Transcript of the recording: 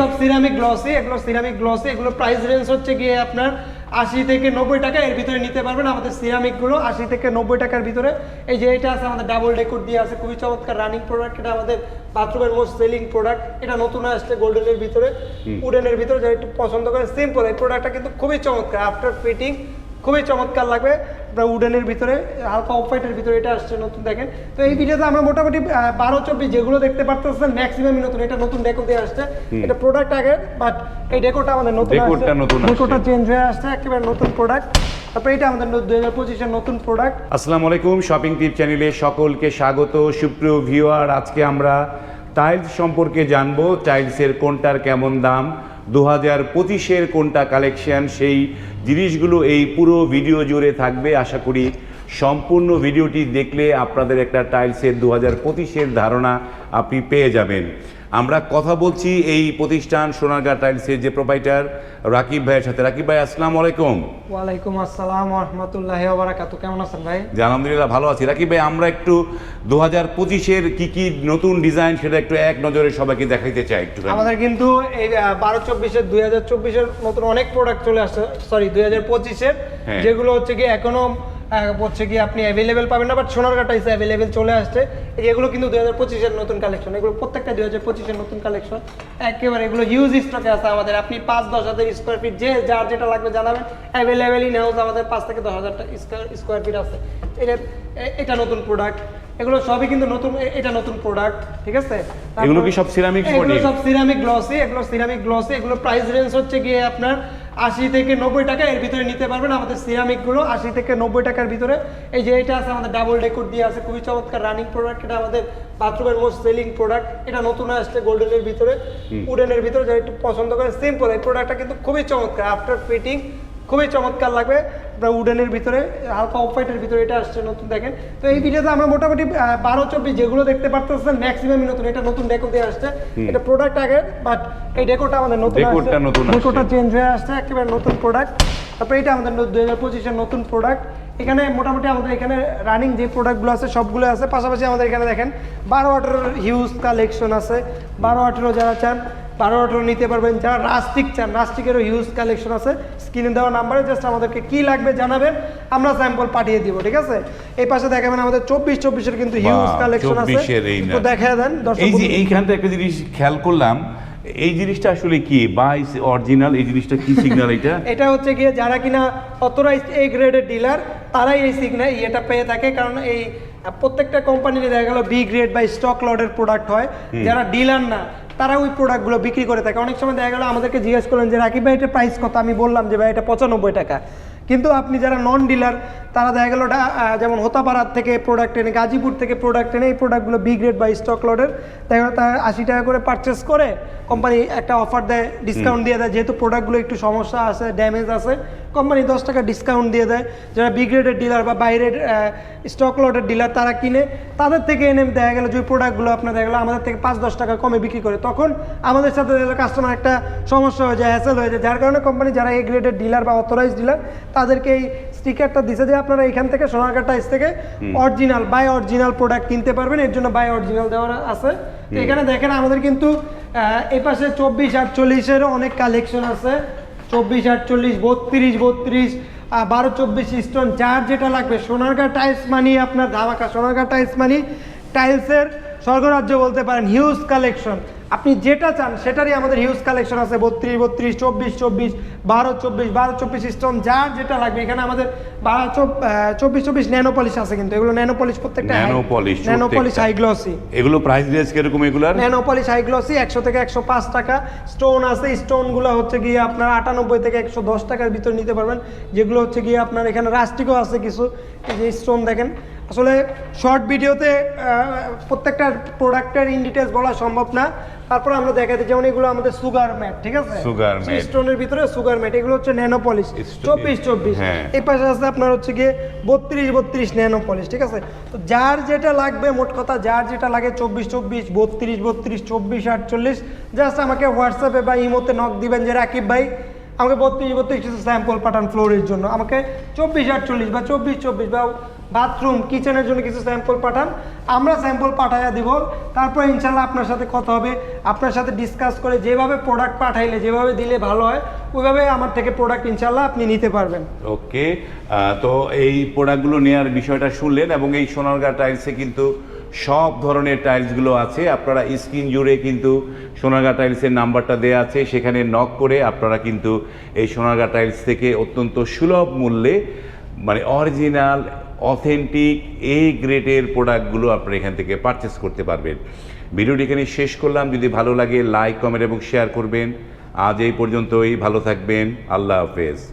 সব ceramic glossy এগুলো ceramic glossy এগুলো প্রাইস রেঞ্জ হচ্ছে গিয়ে আপনার আশি থেকে নব্বই টাকা। এর ভিতরে নিতে পারবেন আমাদের সিরামিকগুলো আশি থেকে নব্বই টাকার ভিতরে। এই যে এটা আছে আমাদের ডাবল ডেকোর দিয়ে আছে খুবই চমৎকার রানিং প্রোডাক্ট এটা আমাদের বাথরুমের মোস্ট সেলিং প্রোডাক্ট এটা নতুন আসছে গোল্ডেনের ভিতরে উডেনের ভিতরে যারা একটু পছন্দ করে সিম্পল এই প্রোডাক্টটা কিন্তু খুবই চমৎকার। আফটার ফিটিং খুবই চমৎকার লাগবে। আপনার উডেনের ভিতরে হালকা অফ হোয়াইটের ভিতরে এটা আসছে নতুন দেখেন। তো এই ভিডিওতে আমরা মোটামুটি বারো চব্বিশ যেগুলো দেখতে পারতেছেন ম্যাক্সিমামই নতুন। এটা নতুন ডেকো দিয়ে আসছে। এটা প্রোডাক্ট আগে বাট এই ডেকোটা আমাদের নতুন নতুন ডেকোটা চেঞ্জ হয়ে আসছে একেবারে নতুন প্রোডাক্ট তারপরে এটা আমাদের দুই হাজার পঁচিশের নতুন প্রোডাক্ট আসসালামু আলাইকুম শপিং টিপ চ্যানেলে সকলকে স্বাগত সুপ্রিয় ভিউয়ার আজকে আমরা টাইলস সম্পর্কে জানব টাইলসের কোনটার কেমন দাম। দু হাজার পঁচিশের কোনটা কালেকশন সেই জিনিসগুলো এই পুরো ভিডিও জুড়ে থাকবে। আশা করি সম্পূর্ণ ভিডিওটি দেখলে আপনাদের একটা টাইলসের দু হাজার ধারণা আপনি পেয়ে যাবেন। আমরা কথা বলছি এই প্রতিষ্ঠান সোনারগাঁ টাইলসের যে প্রোভাইডার রাকিব ভাইয়ের সাথে। রাকিব ভাই আসসালামু আলাইকুম। ওয়ালাইকুম আসসালাম রহমতুল্লাহ বারাকাতু কেমন আছেন ভাই? জি আলহামদুলিল্লাহ ভালো আছি। রাকিব ভাই আমরা একটু দু হাজার পঁচিশের কি কি নতুন ডিজাইন সেটা একটু এক নজরে সবাইকে দেখাইতে চাই একটু আমাদের কিন্তু এই বারো চব্বিশের দুই হাজার চব্বিশের নতুন অনেক প্রোডাক্ট চলে আসছে সরি দুই হাজার পঁচিশের হ্যাঁ। যেগুলো হচ্ছে কি এখনও হচ্ছে কি আপনি অ্যাভেলেবেল পাবেন না বাট সোনারঘাটা এসে অ্যাভেলেবেল চলে আসছে। এগুলো কিন্তু দুই হাজার পঁচিশের নতুন কালেকশন এগুলো প্রত্যেকটা দুই হাজার পঁচিশের নতুন কালেকশন একেবারে এগুলো হিউজ স্টকে আছে আমাদের। আপনি পাঁচ দশ হাজার স্কোয়ার ফিট যে যার যেটা লাগবে জানাবেন। অ্যাভেলেবেল ইন হাউস আমাদের পাঁচ থেকে দশ হাজার স্কোয়ার ফিট আছে। এটা এটা নতুন প্রোডাক্ট এগুলো সবই কিন্তু নতুন এটা নতুন প্রোডাক্ট ঠিক আছে? এগুলো কি সব ceramic এগুলো সব সিরামিক গ্লসি এগুলো সিরামিক গ্লসি এগুলো প্রাইস রেঞ্জ হচ্ছে গিয়ে আপনার আশি থেকে নব্বই টাকা এর ভিতরে নিতে পারবেন আমাদের সিরামিকগুলো আশি থেকে নব্বই টাকার ভিতরে। এই যে এটা আছে আমাদের ডাবল ডেকোর দিয়ে আছে খুবই চমৎকার রানিং প্রোডাক্ট এটা আমাদের বাথরুমের মোস্ট সেলিং প্রোডাক্ট এটা নতুন আসছে গোল্ডেনের ভিতরে উডেনের ভিতরে যারা একটু পছন্দ করে সিম্পল এই প্রোডাক্টটা কিন্তু খুবই চমৎকার। আফটার ফিটিং খুবই চমৎকার লাগবে। আপনার উডেনের ভিতরে হালকা অফ হোয়াইটের ভিতরে এটা আসছে নতুন দেখেন। তো এই ভিডিওতে আমরা মোটামুটি বারো চব্বিশ যেগুলো দেখতে পারতেছেন ম্যাক্সিমামই নতুন এটা নতুন ডেকো দিয়ে আসছে। এটা প্রোডাক্ট আগে বাট এই ডেকোটা আমাদের নতুন। ডেকোটা চেঞ্জ হয়ে আসছে একেবারে নতুন প্রোডাক্ট তারপরে এটা আমাদের দুই হাজার পঁচিশের নতুন প্রোডাক্ট এখানে মোটামুটি আমাদের এখানে রানিং যে প্রোডাক্টগুলো আছে সবগুলো আছে। পাশাপাশি আমাদের এখানে দেখেন বারো আঠেরোর হিউজ কালেকশন আছে। বারো আঠেরো যারা চান বারো আঠেরো নিতে পারবেন। যারা রাস্টিক চান রাস্টিকেরও হিউজ কালেকশন আছে। স্ক্রিনে দেওয়া নাম্বারে জাস্ট আমাদেরকে কি লাগবে জানাবেন আমরা স্যাম্পল পাঠিয়ে দিব ঠিক আছে? এই পাশে দেখাবেন আমাদের চব্বিশ চব্বিশের কিন্তু হিউজ কালেকশন আছে। 24 এর এই না। তো দেখা দেন এই যে এইখানটা একটা জিনিস খেয়াল করলাম এই জিনিসটা আসলে কি? বাই অরিজিনাল এই জিনিসটা কি সিগন্যাল এটা? এটা হচ্ছে গিয়ে যারা কিনা অথরাইজড এ গ্রেডের ডিলার তারাই এই সিগন্যাল এটা পেয়ে থাকে। কারণ এই প্রত্যেকটা কোম্পানিতে দেখা গেল বি গ্রেড বা স্টক লটের প্রোডাক্ট হয় যারা ডিলার না তারা ওই প্রোডাক্টগুলো বিক্রি করে থাকে। অনেক সময় দেখা গেলো আমাদেরকে জিজ্ঞেস করলেন যে রাকিব ভাই এটা প্রাইস কত? আমি বললাম যে ভাই এটা পঁচানব্বই টাকা। কিন্তু আপনি যারা নন ডিলার তারা দেখা গেলো যেমন হোতাপাড়ার থেকে প্রোডাক্ট এনে গাজীপুর থেকে প্রোডাক্ট এনে এই প্রোডাক্টগুলো বি গ্রেড বা স্টক লটের দেখা গেলো তারা আশি টাকা করে পারচেস করে কোম্পানি একটা অফার দেয় ডিসকাউন্ট দিয়ে দেয় যেহেতু প্রোডাক্টগুলো একটু সমস্যা আছে ড্যামেজ আছে কোম্পানি দশ টাকা ডিসকাউন্ট দিয়ে দেয়। যারা বি গ্রেডের ডিলার বা বাইরের স্টক লটের ডিলার তারা কিনে তাদের থেকে এনে দেখা গেলো যে প্রোডাক্টগুলো আপনার দেখা গেলো আমাদের থেকে পাঁচ দশ টাকা কমে বিক্রি করে। তখন আমাদের সাথে কাস্টমার একটা সমস্যা হয়ে যায় হ্যাসেল হয়ে যায়। যার কারণে কোম্পানি যারা এ গ্রেডের ডিলার বা অথরাইজ ডিলার তাদেরকে এই স্টিকারটা দিছে যে আপনারা এখান থেকে সোনারঘাট টাইস থেকে অরিজিনাল বাই অরিজিনাল প্রোডাক্ট কিনতে পারবেন। এর জন্য বাই অরিজিনাল দেওয়া আছে। তো এখানে দেখেন আমাদের কিন্তু এই পাশে চব্বিশ আটচল্লিশেরও অনেক কালেকশন আছে। চব্বিশ আটচল্লিশ বত্রিশ বত্রিশ বারো চব্বিশ স্টোন যার যেটা লাগবে। সোনারগাঁ টাইলস মানি আপনার ধামাকা সোনারগাঁ টাইলস মানি টাইলসের স্বর্গরাজ্য বলতে পারেন হিউজ কালেকশন আপনি যেটা চান সেটারই আমাদের হিউজ কালেকশন আছে বত্রিশ বত্রিশ চব্বিশ চব্বিশ বারো চব্বিশ বারো চব্বিশ স্টোন যার যেটা লাগবে। এখানে আমাদের বারো চব্বিশ চব্বিশ ন্যানো পলিশ আছে কিন্তু। এগুলো ন্যানো পলিশ প্রত্যেকটা Nano polish, nano polish. High glossy এগুলো প্রাইস রেঞ্জ কীরকম এগুলার? ন্যানোপলিশ হাই গ্লসি একশো থেকে একশো পাঁচ টাকা। স্টোন আছে স্টোনগুলো হচ্ছে গিয়ে আপনার আটানব্বই থেকে একশো দশ টাকার ভিতর নিতে পারবেন। যেগুলো হচ্ছে গিয়ে আপনার এখানে রাস্টিকও আছে কিছু। এই যে স্টোন দেখেন আসলে শর্ট ভিডিওতে প্রত্যেকটা প্রোডাক্টের ইন ডিটেলস বলা সম্ভব না। তারপর আমরা দেখাতে যেমন এগুলো আমাদের সুগার ম্যাট ঠিক আছে? Sugar matte। স্টোনের ভিতরে সুগার ম্যাট এগুলো হচ্ছে ন্যানো পলিশ চব্বিশ চব্বিশ। হ্যাঁ। এই পাশে আছে আপনার হচ্ছে গিয়ে বত্রিশ বত্রিশ ন্যানো পলিশ ঠিক আছে? তো যার যেটা লাগবে মোট কথা যার যেটা লাগে চব্বিশ চব্বিশ বত্রিশ বত্রিশ চব্বিশ আটচল্লিশ জাস্ট আমাকে হোয়াটসঅ্যাপে বা ইমোতে নক দিবেন যে রাকিব ভাই আমাকে বত্রিশ বত্রিশ স্যাম্পল পাঠান ফ্লোরের জন্য। আমাকে চব্বিশ আটচল্লিশ বা চব্বিশ চব্বিশ বা বাথরুম, কিচেনের জন্য কিছু স্যাম্পল পাঠান। আমরা স্যাম্পল পাঠাইয়া দিব। তারপর ইনশাল্লাহ আপনার সাথে কথা হবে। আপনার সাথে ডিসকাস করে যেভাবে প্রোডাক্ট পাঠাইলে, যেভাবে দিলে ভালো হয়, ওইভাবে আমার থেকে প্রোডাক্ট ইনশাল্লাহ আপনি নিতে পারবেন। ওকে তো এই প্রোডাক্টগুলো নেওয়ার বিষয়টা শুনলেন এবং এই সোনারগাঁ টাইলসে কিন্তু সব ধরনের টাইলসগুলো আছে। আপনারা স্ক্রিন জুড়ে কিন্তু সোনারগাঁ টাইলসের নাম্বারটা দেওয়া আছে। সেখানে নক করে আপনারা কিন্তু এই সোনারগাঁ টাইলস থেকে অত্যন্ত সুলভ মূল্যে মানে অরিজিনাল অথেন্টিক এ গ্রেডের প্রোডাক্টগুলো আপনারা এখান থেকে পারচেস করতে পারবেন। ভিডিওটি এখানে শেষ করলাম। যদি ভালো লাগে লাইক কমেন্ট এবং শেয়ার করবেন। আজ এই পর্যন্তই। ভালো থাকবেন। আল্লাহ হাফেজ।